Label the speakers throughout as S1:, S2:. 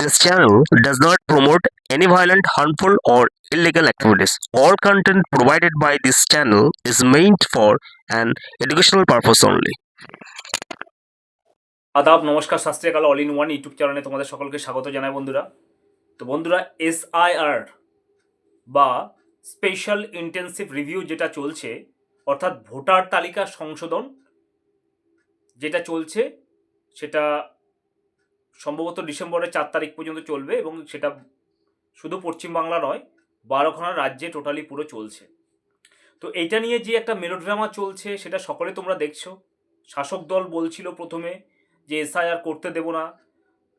S1: This channel does not promote any violent, harmful, or illegal activities. All content provided by this channel is meant for an educational purpose only.
S2: আদাব নমস্কার শাস্ত্রীয় all in one YouTube চ্যানেলে তোমাদের সকলকে স্বাগত জানাই বন্ধুরা তো বন্ধুরা এসআইআর বা স্পেশাল ইন্টেন্সিভ রিভিউ যেটা চলছে অর্থাৎ ভোটার তালিকা সংশোধন যেটা চলছে সেটা সম্ভবত ডিসেম্বরের চার তারিখ পর্যন্ত চলবে এবং সেটা শুধু পশ্চিমবাংলা নয়, বারোখানা রাজ্যে টোটালি পুরো চলছে। তো এইটা নিয়ে যে একটা মেলোড্রামা চলছে, সেটা সকলে তোমরা দেখছ। শাসক দল বলছিল প্রথমে যে এসআইআর করতে দেবো না,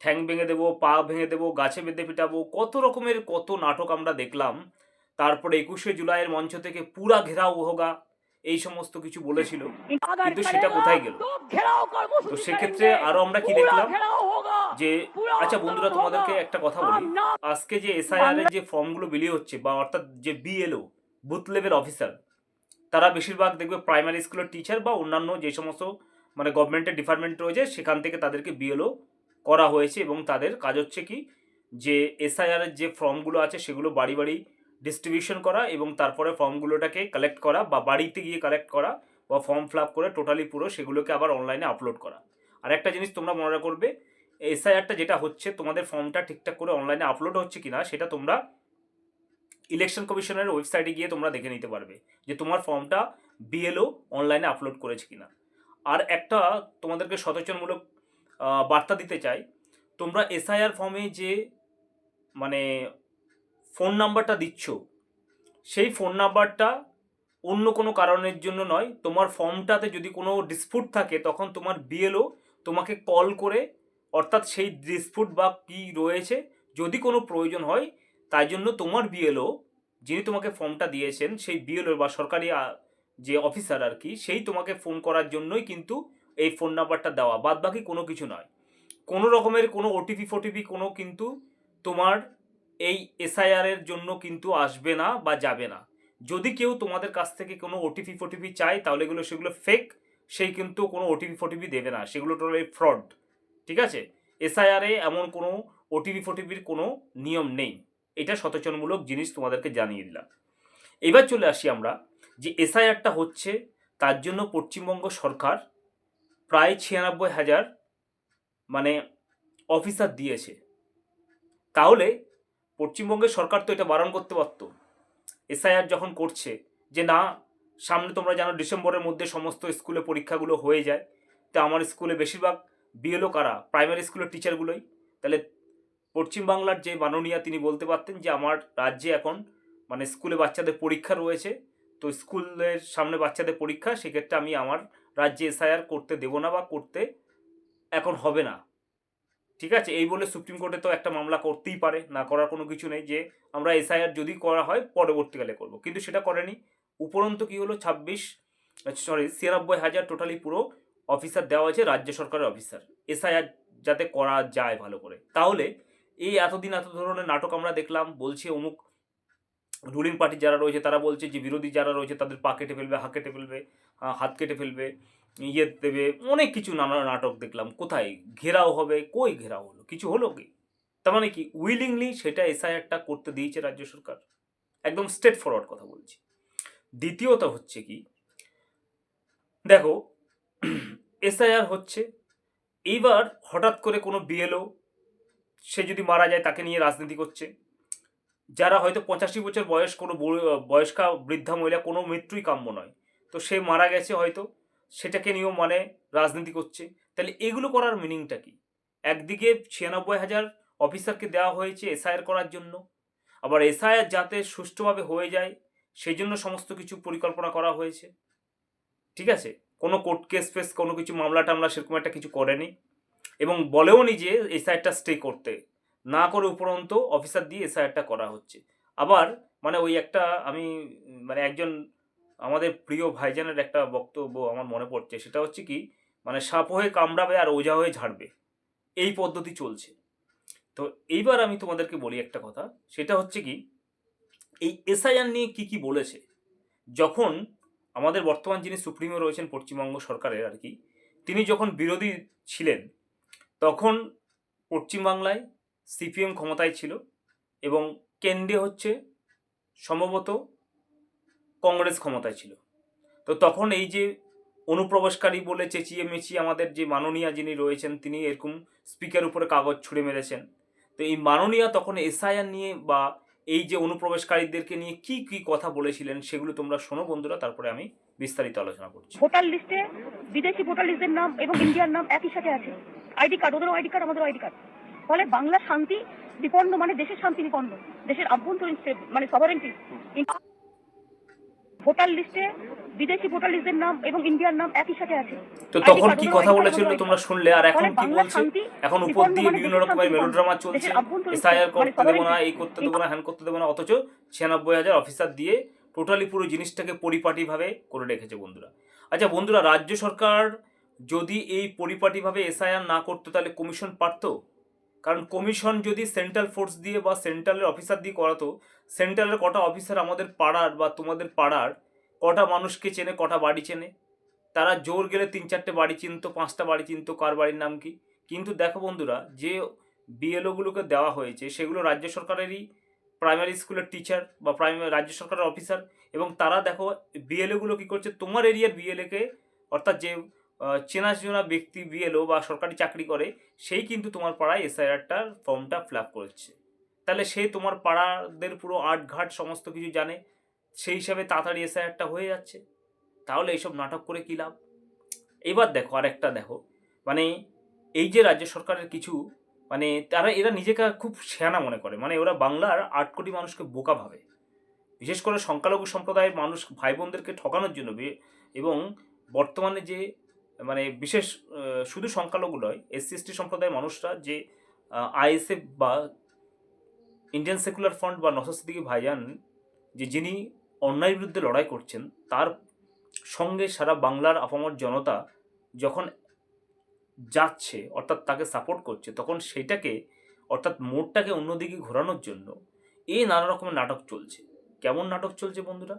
S2: ঠ্যাং ভেঙে দেবো, পা ভেঙে দেবো, গাছে বেঁধে পিটাবো, কত রকমের কত নাটক আমরা দেখলাম। তারপরে একুশে জুলাইয়ের মঞ্চ থেকে পুরা ঘেরাও হোগা এই সমস্ত কিছু বলেছিল
S3: কিন্তু সেটা কোথায় গেল?
S2: তো সেক্ষেত্রে আরও আমরা কি দেখলাম? যে আচ্ছা বন্ধুরা তোমাদেরকে একটা কথা বলি। আজকে যে এসআইআর এর যে ফর্মগুলো বিলি হচ্ছে বা অর্থাৎ যে বিএলও বুথ লেভেল অফিসার তারা বেশিরভাগ দেখবে প্রাইমারি স্কুলের টিচার বা অন্যান্য যে সমস্ত মানে গভর্নমেন্টের ডিপার্টমেন্ট রয়েছে সেখান থেকে তাদেরকে বিএলও করা হয়েছে এবং তাদের কাজ হচ্ছে কি যে এসআইআর এর যে ফর্মগুলো আছে সেগুলো বাড়ি বাড়ি ডিস্ট্রিবিউশন করা এবং তারপরে ফর্মগুলোটাকে কালেক্ট করা বা বাড়িতে গিয়ে কালেক্ট করা বা ফর্ম ফিল করে টোটালি পুরো সেগুলোকে আবার অনলাইনে আপলোড করা। আর একটা জিনিস তোমরা মনে করবে এসআইআরটা যেটা হচ্ছে তোমাদের ফর্মটা ঠিকঠাক করে অনলাইনে আপলোড হচ্ছে কি না সেটা তোমরা ইলেকশন কমিশনের ওয়েবসাইটে গিয়ে তোমরা দেখে নিতে পারবে যে তোমার ফর্মটা বিএলও অনলাইনে আপলোড করেছে কি না আর একটা তোমাদেরকে সচেতনমূলক বার্তা দিতে চাই, তোমরা এসআইআর ফর্মে যে মানে ফোন নাম্বারটা দিচ্ছ, সেই ফোন নাম্বারটা অন্য কোনো কারণের জন্য নয়, তোমার ফর্মটাতে যদি কোনো ডিসপুট থাকে, তখন তোমার বিএলও তোমাকে কল করে, অর্থাৎ সেই ডিসপুট বা কী রয়েছে, যদি কোনো প্রয়োজন হয়, তাই জন্য তোমার বিএলও যিনি তোমাকে ফর্মটা দিয়েছেন, সেই বিএলও বা সরকারি যে অফিসার আর কি, সেই তোমাকে ফোন করার জন্যই কিন্তু এই ফোন নাম্বারটা দেওয়া বাদ বাকি কোনো কিছু নয়। কোনো রকমের কোনো ওটিপি ফোটিপি কোনো কিন্তু তোমার এই এসআইআর এর জন্য কিন্তু আসবে না বা যাবে না। যদি কেউ তোমাদের কাছ থেকে কোনো ওটিপি ফোটিপি চায়, তাহলে এগুলো, সেগুলো ফেক সেই কিন্তু কোনো ওটিপি ফোটিপি দেবে না। সেগুলো টোটালি ফ্রড ঠিক আছে? এসআইআর এমন কোনো ওটিপি ফোটিপির কোনো নিয়ম নেই। এটা সচেতনমূলক জিনিস তোমাদেরকে জানিয়ে দিলাম। এবার চলে আসি আমরা, যে এসআইআরটা হচ্ছে তার জন্য পশ্চিমবঙ্গ সরকার প্রায় ছিয়ানব্বই হাজার মানে অফিসার দিয়েছে। তাহলে পশ্চিমবঙ্গের সরকার তো এটা বারণ করতে পারতো এসআইআর যখন করছে, যে না, সামনে তোমরা জানো ডিসেম্বরের মধ্যে সমস্ত স্কুলে পরীক্ষাগুলো হয়ে যায়। তো আমার স্কুলে বেশিরভাগ বিএলও কারা? প্রাইমারি স্কুলের টিচারগুলোই। তাহলে পশ্চিমবাংলার যে মাননীয়া তিনি বলতে পারতেন যে, আমার রাজ্যে এখন মানে স্কুলে বাচ্চাদের পরীক্ষা রয়েছে, তো স্কুলের সামনে বাচ্চাদের পরীক্ষা, সেক্ষেত্রে আমি আমার রাজ্যে এসআইআর করতে দেবো না বা করতে এখন হবে না। ঠিক আছে? এই বলে সুপ্রিম কোর্টে তো একটা মামলা করতেই পারে, না করার কোনো কিছু নেই যে আমরা এসআইআর যদি করা হয় পরবর্তীকালে করব। কিন্তু সেটা করেনি। উপরন্তু কি হলো? ছাব্বিশ সরি ছিয়ানব্বই হাজার টোটালি পুরো অফিসার দেওয়া হয়েছে, রাজ্য সরকারের অফিসার এসআইআর যাতে করা যায় ভালো করে। তাহলে এই এতদিন এত ধরনের নাটক আমরা দেখলাম, বলছে অমুক রুলিং পার্টি যারা রয়েছে তারা বলছে যে বিরোধী যারা রয়েছে তাদের পা কেটে ফেলবে, হাত কেটে ফেলবে হাত কেটে ফেলবে। ইয়ে দেবে, অনেক কিছু নানা নাটক দেখলাম। কোথায়? ঘেরাও হবে, কই ঘেরাও হলো? কিছু হলো কি? তার মানে কি উইলিংলি সেটা এসআইআরটা করতে দিয়েছে রাজ্য সরকার। একদম স্ট্রেট ফরওয়ার্ড কথা বলছি। দ্বিতীয়ত হচ্ছে কি, দেখো এসআইআর হচ্ছে, এইবার হঠাৎ করে কোনো বিএলও সে যদি মারা যায় তাকে নিয়ে রাজনীতি করছে। যারা হয়তো পঁচাশি বছর বয়স কোনো বয়স্কা বৃদ্ধা মহিলা, কোনো মৃত্যুই কাম্য নয়। তো সে মারা গেছে হয়তো সেটাকে নিয়েও মানে রাজনীতি করছে। তাহলে এগুলো করার মিনিংটা কি? একদিকে ছিয়ানব্বই হাজার অফিসারকে দেওয়া হয়েছে এসআইআর করার জন্য। আবার এসআইআর যাতে সুষ্ঠুভাবে হয়ে যায় সেই জন্য সমস্ত কিছু পরিকল্পনা করা হয়েছে। ঠিক আছে? কোনো কোর্ট কেস ফেস, কোনো কিছু মামলা টামলা সেরকম একটা কিছু করেনি। এবং বলেও নি যে এসআইআরটা স্টে করতে। না করে উপরন্ত অফিসার দিয়ে এসআইআরটা করা হচ্ছে। আবার মানে ওই একটা আমি মানে একজন আমাদের প্রিয় ভাইজানের একটা বক্তব্য আমার মনে পড়ছে। সেটা হচ্ছে কি মানে সাপ হয়ে কামড়াবে আর ওঝা হয়ে ঝাড়বে। এই পদ্ধতি চলছে। তো এইবার আমি তোমাদেরকে বলি একটা কথা। সেটা হচ্ছে কি, এই এসআইআর নিয়ে কি কি বলেছে? যখন আমাদের বর্তমান যিনি সুপ্রিমো রয়েছেন পশ্চিমবঙ্গ সরকারের আর কি, তিনি যখন বিরোধী ছিলেন, তখন পশ্চিমবাংলায় সিপিএম ক্ষমতায় ছিল এবং কেন্দ্রে হচ্ছে সম্ভবত কংগ্রেস ক্ষমতায় ছিল। তো তখন এই যে অনুপ্রবেশকারী বলে চেঁচিয়ে মেচিয়ে আমাদের যে মাননীয়া যিনি রয়েছেন, তিনি এরকম স্পিকার উপরে কাগজ ছুঁড়ে মেরেছেন। তো এই মাননীয়া তখন এসআইআর নিয়ে বা এই যে অনুপ্রবেশকারীদেরকে নিয়ে কি কি কথা বলেছিলেন, সেগুলো তোমরা শোনো বন্ধুরা, তারপরে আমি বিস্তারিত আলোচনা করছি।
S3: ভোটার লিস্টে বিদেশি ভোটার লিস্টের নাম এবং ইন্ডিয়ার নাম একই সাথে আছে। আইডি কার্ড, ওদেরও আইডি কার্ড, আমাদেরও আইডি কার্ড। ফলে বাংলা শান্তি বিপন্ন মানে দেশের শান্তি বিপন্ন দেশের আভ্যন্তরীণ মানে সভারেন্টি ভোটার লিস্টে বিদেশি ভোটার লিস্টের নাম এবং ইন্ডিয়ার নাম একই সাথে আছে।
S2: তো তখন কি কথা বলেছিল তোমরা শুনলে? আর এখন কি বলছে? এখন উপর দিয়ে
S3: মানে
S2: বিভিন্ন রকমের মেলোড্রামা চলছে। এসআইআর
S3: মানে
S2: করতে দেবো না এই করতে দেবো না হ্যান করতে দেবো না অথচ ছিয়ানব্বই হাজার অফিসার দিয়ে টোটালি পুরো জিনিসটাকে পরিপাটিভাবে করে রেখেছে বন্ধুরা। আচ্ছা বন্ধুরা রাজ্য সরকার যদি এই পরিপাটিভাবে এসআইআর না করতো তাহলে কমিশন পারতো? কারণ কমিশন যদি সেন্ট্রাল ফোর্স দিয়ে বা সেন্ট্রালের অফিসার দিয়ে করাতো, সেন্ট্রালের কটা অফিসার আমাদের পাড়ার বা তোমাদের পাড়ার, কটা মানুষকে চেনে, কটা বাড়ি চেনে? তারা জোর গেলে তিন চারটে বাড়ি চিনতো, পাঁচটা বাড়ি চিনতো, কার বাড়ির নাম কি? কিন্তু দেখো বন্ধুরা, যে বিএলওগুলোকে দেওয়া হয়েছে, সেগুলো রাজ্য সরকারেরই প্রাইমারি স্কুলের টিচার বা প্রাইমারি রাজ্য সরকারের অফিসার এবং তারা দেখো বিএলওগুলো কী করছে? তোমার এরিয়ার বিএলএকে অর্থাৎ যে চেনাশোনা ব্যক্তি বিএলও বা সরকারি চাকরি করে, সেই কিন্তু তোমার পাড়ায় এসআইআরটার ফর্মটা ফিল আপ করেছে। তাহলে সে তোমার পাড়াদের পুরো আটঘাট সমস্ত কিছু জানে, সেই হিসাবে তাড়াতাড়ি এসআইআরটা হয়ে যাচ্ছে। তাহলে এইসব নাটক করে কী লাভ? এবার দেখো আর একটা দেখো মানে এই যে রাজ্য সরকারের কিছু মানে তারা, এরা নিজেকে খুব সেয়ানা মনে করে মানে ওরা বাংলার আট কোটি মানুষকে বোকা ভাবে। বিশেষ করে সংখ্যালঘু সম্প্রদায়ের মানুষ ভাই বোনদেরকে ঠকানোর জন্য এবং বর্তমানে যে মানে বিশেষ শুধু সংখ্যালঘু নয় এসসি এসটি সম্প্রদায়ের মানুষরা যে আইএসএফ বা ইন্ডিয়ান সেকুলার ফ্রন্ট বা নসর সিদ্দিকী ভাইজান, যে যিনি অন্যায়ের বিরুদ্ধে লড়াই করছেন, তার সঙ্গে সারা বাংলার আপামর জনতা যখন যাচ্ছে, অর্থাৎ তাকে সাপোর্ট করছে, তখন সেটাকে অর্থাৎ মোড়টাকে অন্যদিকে ঘোরানোর জন্য এই নানা রকমের নাটক চলছে। কেমন নাটক চলছে বন্ধুরা?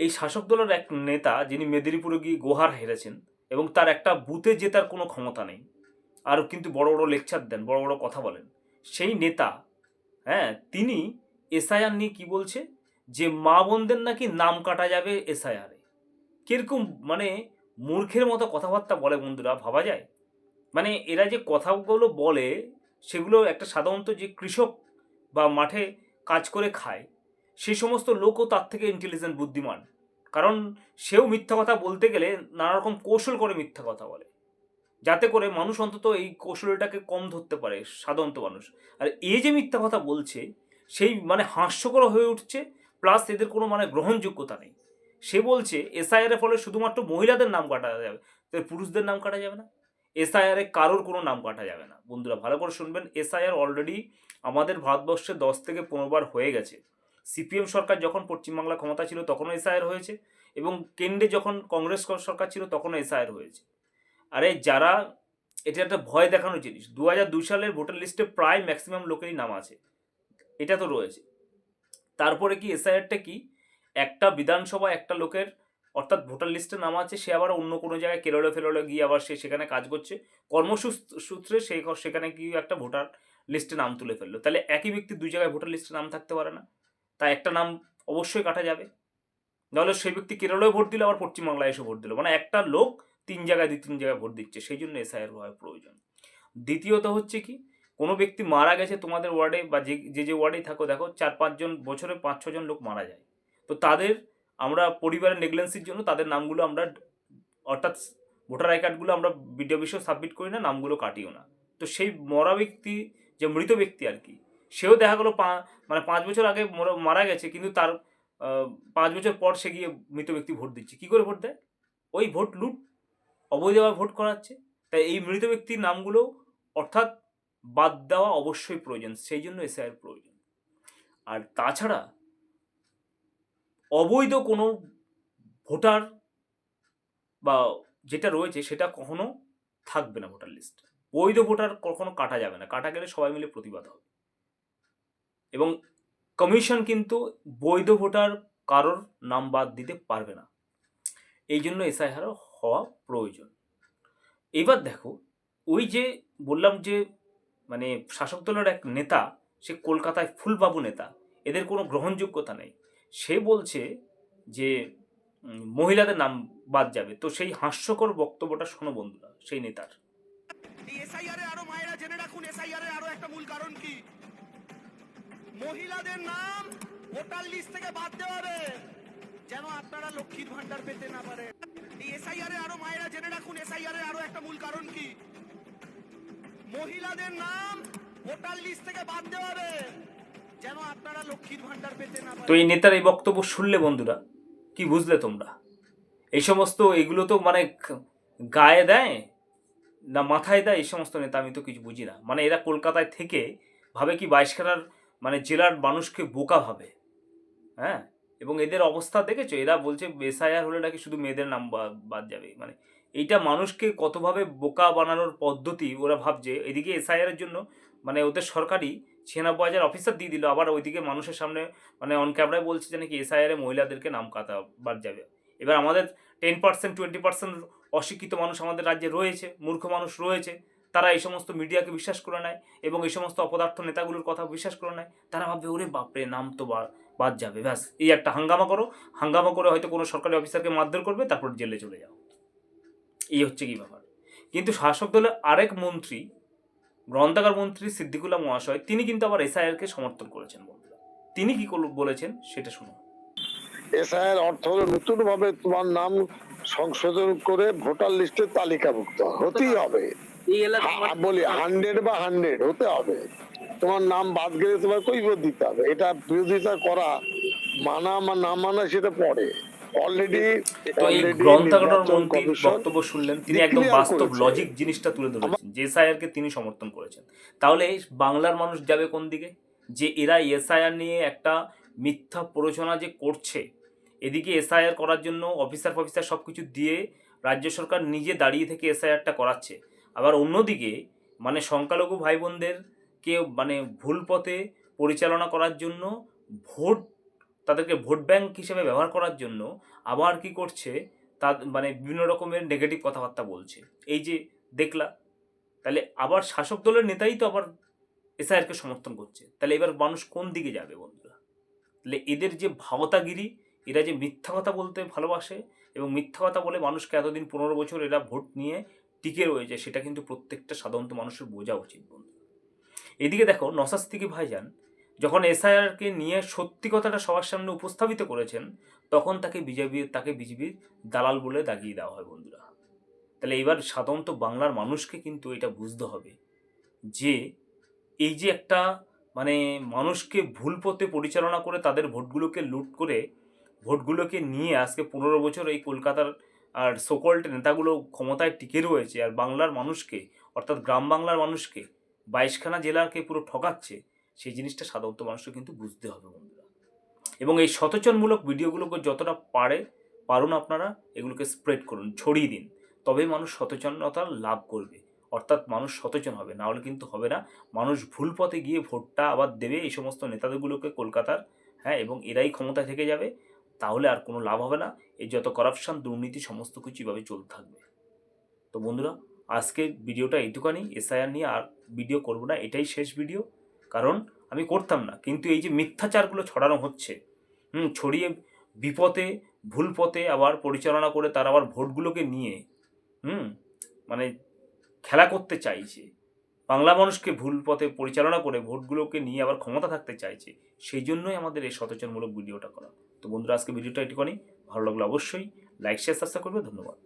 S2: এই শাসক দলের এক নেতা যিনি মেদিনীপুরে গিয়ে গোহার হেরেছেন এবং তার একটা বুথে জেতার কোনো ক্ষমতা নেই আর কিন্তু বড় বড় লেকচার দেন, বড় বড় কথা বলেন। সেই নেতা হ্যাঁ তিনি এসআইআর নিয়ে কি বলছে? যে মা বোনদের নাকি নাম কাটা যাবে এসআইআরে। কীরকম মানে মূর্খের মতো কথাবার্তা বলে বন্ধুরা, ভাবা যায়? মানে এরা যে কথাগুলো বলে, সেগুলো একটা সাধারণত যে কৃষক বা মাঠে কাজ করে খায় সেই সমস্ত লোকও তার থেকে ইন্টেলিজেন্ট বুদ্ধিমান। কারণ সেও মিথ্যা কথা বলতে গেলে নানা রকম কৌশল করে মিথ্যা কথা বলে। যাতে করে মানুষ অন্তত এই কৌশলটাকে কম ধরতে পারে, সাধারণত মানুষ। আর এ যে মিথ্যা কথা বলছে, সেই মানে হাস্যকর হয়ে উঠছে, প্লাস এদের কোনো মানে গ্রহণযোগ্যতা নেই। সে বলছে এসআইআর এর ফলে শুধুমাত্র মহিলাদের নাম কাটা যাবে পুরুষদের নাম কাটা যাবে না? এসআইআর এ কারোর কোনো নাম কাটা যাবে না। বন্ধুরা, ভালো করে শুনবেন এসআইআর অলরেডি আমাদের ভারতবর্ষে দশ থেকে পনেরো বার হয়ে গেছে। সিপিএম সরকার যখন পশ্চিমবাংলা ক্ষমতা ছিল তখনও এসআইআর হয়েছে এবং কেন্দ্রে যখন কংগ্রেস সরকার ছিল তখনও এসআইআর হয়েছে। আরে যারা, এটা একটা ভয় দেখানোর জিনিস। দু হাজার দুই সালের ভোটার লিস্টে প্রায় ম্যাক্সিমাম লোকেরই নাম আছে। এটা তো রয়েছে। তারপরে কি এসআইআরটা কি? একটা বিধানসভা, একটা লোকের, অর্থাৎ ভোটার লিস্টে নাম আছে, সে আবার অন্য কোনো জায়গায় কেরলে ফেরলে গিয়ে আবার সে সেখানে কাজ করছে। কর্মসূত্রে সে সেখানে গিয়ে একটা ভোটার লিস্টে নাম তুলে ফেলল। তাহলে একই ব্যক্তি দুই জায়গায় ভোটার লিস্টে নাম থাকতে পারে না। তাই একটা নাম অবশ্যই কাটা যাবে। নাহলে সেই ব্যক্তি কেরলেও ভোট দিল, আবার পশ্চিমবাংলায় এসে ভোট দিল। মানে একটা লোক তিন জায়গায় দুই তিন জায়গায় ভোট দিচ্ছে। সেই জন্য এসআইআর হওয়ার প্রয়োজন। দ্বিতীয়ত হচ্ছে কি, কোনো ব্যক্তি মারা গেছে তোমাদের ওয়ার্ডে বা যে যে যে ওয়ার্ডেই থাকো, দেখো চার পাঁচজন বছরে পাঁচ ছজন লোক মারা যায়। তো তাদের আমরা পরিবারের নেগলেন্সির জন্য তাদের নামগুলো আমরা অর্থাৎ ভোটার আই কার্ডগুলো আমরা বিডিও অফিসেও সাবমিট করি না, নামগুলো কাটিও না। তো সেই মরা ব্যক্তি, যে মৃত ব্যক্তি আর কি, সেও দেখা গেলো পা মানে পাঁচ বছর আগে মরা- গেছে, কিন্তু তার পাঁচ বছর পর সে গিয়ে মৃত ব্যক্তি ভোট দিচ্ছে। কী করে ভোট দেয়? ওই ভোট লুট অবৈধভাবে ভোট করাচ্ছে। তাই এই মৃত ব্যক্তির নামগুলো অর্থাৎ বাদ দেওয়া অবশ্যই প্রয়োজন, সেই জন্য এসআইয়ের প্রয়োজন। আর তাছাড়া অবৈধ কোনো ভোটার বা যেটা রয়েছে সেটা কখনো থাকবে না ভোটার লিস্ট। বৈধ ভোটার কখনো কাটা যাবে না। কাটা গেলে সবাই মিলে প্রতিবাদ হবে। এবং কমিশন কিন্তু বৈধ ভোটার কারোর নাম বাদ দিতে পারবে না। এই জন্য এসআইআর হওয়া প্রয়োজন। এবার দেখো, ওই যে বললাম যে মানে শাসক দলের এক নেতা, সে কলকাতায় ফুলবাবু নেতা, এদের কোনো গ্রহণযোগ্যতা নেই। সে বলছে যে মহিলাদের নাম বাদ যাবে। তো সেই হাস্যকর বক্তব্যটা শোনো বন্ধুরা, সেই নেতার।
S4: আরও মায়েরা জেনে রাখুন এসআইআর আরও একটা মূল কারণ কি? মহিলাদের নাম ভোটার লিস্ট থেকে বাদ দেওয়া হবে। যেন আপনারা লক্ষ্মীর ভান্ডার পেতে না এই এসআইআর আরও মায়েরা জেনে রাখুন এসআইআর আরও একটা মূল কারণ কি? মহিলাদের নাম ভোটার লিস্ট থেকে বাদ দেওয়া হবে। যেন আপনারা লক্ষ্মীর ভান্ডার পেতে না
S2: তো এই নেতার এই বক্তব্য শুনলে বন্ধুরা কি বুঝলে তোমরা? এই সমস্ত এগুলো তো মানে গায়ে দেয় না মাথায় দেয় এই সমস্ত নেতা আমি তো কিছু বুঝি না। মানে এরা কলকাতায় থেকে ভাবে কি বাইশখানার মানে জেলার মানুষকে বোকা ভাবে। হ্যাঁ? এবং এদের অবস্থা দেখেছ? এরা বলছে এসআইআর হলে নাকি শুধু মেয়েদের নাম বাদ যাবে। মানে এইটা মানুষকে কতভাবে বোকা বানানোর পদ্ধতি ওরা ভাবছে? এদিকে এসআইআর এর জন্য মানে ওদের সরকারি ছিয়ানব্বই হাজার অফিসার দিয়ে দিল। আবার ওইদিকে মানুষের সামনে মানে অন ক্যামেরায় বলছে যে নাকি এসআইআর মহিলাদেরকে নাম কাটা বাদ যাবে। এবার আমাদের টেন পার্সেন্ট টোয়েন্টি পার্সেন্ট অশিক্ষিত মানুষ আমাদের রাজ্যে রয়েছে, মূর্খ মানুষ রয়েছে। তারা এই সমস্ত মিডিয়াকে বিশ্বাস করে নেয় এবং এই সমস্ত অপদার্থ নেতাগুলোর কথা বিশ্বাস করে নেয়, তারা ভাববে, ওরে বাপরে, নাম তো বাদ যাবে, ব্যাস। এই একটা হাঙ্গামা করো। হাঙ্গামা করে হয়তো কোনো সরকারি অফিসারকে মারধর করবে, তারপর জেলে চলে যাও। এই হচ্ছে কি ব্যাপার? কিন্তু শাসক দলের আরেক মন্ত্রী, গ্রন্থাগার মন্ত্রী সিদ্দিকুল্লাহ মহাশয়, তিনি কিন্তু আবার এসআইআরকে সমর্থন করেছেন তিনি কি বলেছেন সেটা শুনুন।
S5: এসআইয়ের অর্থ হলো নতুন ভাবে তোমার নাম সংশোধন করে ভোটার লিস্টে তালিকাভুক্ত। হতেই হবে। হা- বলি হান্ড্রেড বা হান্ড্রেড হতে হবে। তোমার নাম বাদ গেলে তোমার কৈফত দিতে হবে। এটা বিরোধিতা করা মানা বা না মানা সেটা পরে। অলরেডি
S2: বক্তব্য শুনলেন তিনি একদম বাস্তব লজিক জিনিসটা তুলে ধরেছেন। যে এসআইআর কে তিনি সমর্থন করেছেন। তাহলে এই বাংলার মানুষ যাবে কোন দিকে? যে এরা এসআইআর নিয়ে একটা মিথ্যা প্ররোচনা যে করছে এদিকে এসআইআর করার জন্য অফিসার ফফিসার সব কিছু দিয়ে রাজ্য সরকার নিজে দাঁড়িয়ে থেকে এসআইআরটা করাচ্ছে। আবার অন্যদিকে মানে সংখ্যালঘু ভাই বোনদেরকে মানে ভুল পথে পরিচালনা করার জন্য ভোট, তাদেরকে ভোট ব্যাংক হিসেবে ব্যবহার করার জন্য আবার কি করছে তা মানে বিভিন্ন রকমের নেগেটিভ কথাবার্তা বলছে। এই যে দেখলা, তাহলে আবার শাসক দলের নেতাই তো আবার এসআইআরকে সমর্থন করছে। তাহলে এবার মানুষ কোন দিকে যাবে বন্ধুরা? তাহলে এদের যে ভাবতাগিরি এরা যে মিথ্যা কথা বলতে ভালোবাসে এবং মিথ্যা কথা বলে মানুষকে এতদিন পনেরো বছর এরা ভোট নিয়ে টিকে রয়েছে, সেটা কিন্তু প্রত্যেকটা সাধারণত মানুষের বোঝা উচিত বন্ধু। এদিকে দেখো, নসাস থেকে ভাইজান, যখন এসআইআরকে নিয়ে সত্যি কথাটা সবার সামনে উপস্থাপিত করেছেন, তখন তাকে বিজেপি তাকে বিজেপির দালাল বলে দাগিয়ে দেওয়া হয় বন্ধুরা। তাহলে এবার সাধারণত বাংলার মানুষকে কিন্তু এটা বুঝতে হবে যে, এই যে একটা মানে মানুষকে ভুল পথে পরিচালনা করে তাদের ভোটগুলোকে লুট করে, ভোটগুলোকে নিয়ে আজকে পনেরো বছর এই কলকাতার আর সোকল্ট নেতাগুলো ক্ষমতায় টিকে রয়েছে আর বাংলার মানুষকে, অর্থাৎ গ্রাম বাংলার মানুষকে, বাইশখানা জেলাকে পুরো ঠকাচ্ছে, সেই জিনিসটা সাধারণত মানুষকে কিন্তু বুঝতে হবে বন্ধুরা। এবং এই সচেতনমূলক ভিডিওগুলোকে যতটা পারে, পারুন আপনারা, এগুলোকে স্প্রেড করুন, ছড়িয়ে দিন। তবেই মানুষ সচেতনতা লাভ করবে। অর্থাৎ মানুষ সচেতন হবে, না হলে কিন্তু হবে না। মানুষ ভুল পথে গিয়ে ভোটটা আবার দেবে এই সমস্ত নেতাদেরগুলোকে কলকাতার হ্যাঁ এবং এরাই ক্ষমতায় থেকে যাবে। তাহলে আর কোনো লাভ হবে না। এই যত করাপশন দুর্নীতি, সমস্ত কিছু এভাবে চলতে থাকবে। তো বন্ধুরা, আজকে ভিডিওটা এইটুকানি এসআইআর নিয়ে আর ভিডিও করব না। এটাই শেষ ভিডিও কারণ আমি করতাম না। কিন্তু এই যে মিথ্যাচারগুলো ছড়ানো হচ্ছে, হুম, ছড়িয়ে বিপথে ভুল পথে আবার পরিচালনা করে তার আবার ভোটগুলোকে নিয়ে, হুম মানে খেলা করতে চাইছে। বাংলা মানুষকে ভুল পথে পরিচালনা করে ভোটগুলোকে নিয়ে আবার ক্ষমতা থাকতে চাইছে। সেই জন্যই আমাদের এই সচেতনমূলক ভিডিওটা করা। তো বন্ধুরা আজকে ভিডিওটা এটুকুনি ভালো লাগলে অবশ্যই লাইক শেয়ার সাবস্ক্রাইব করবে। ধন্যবাদ।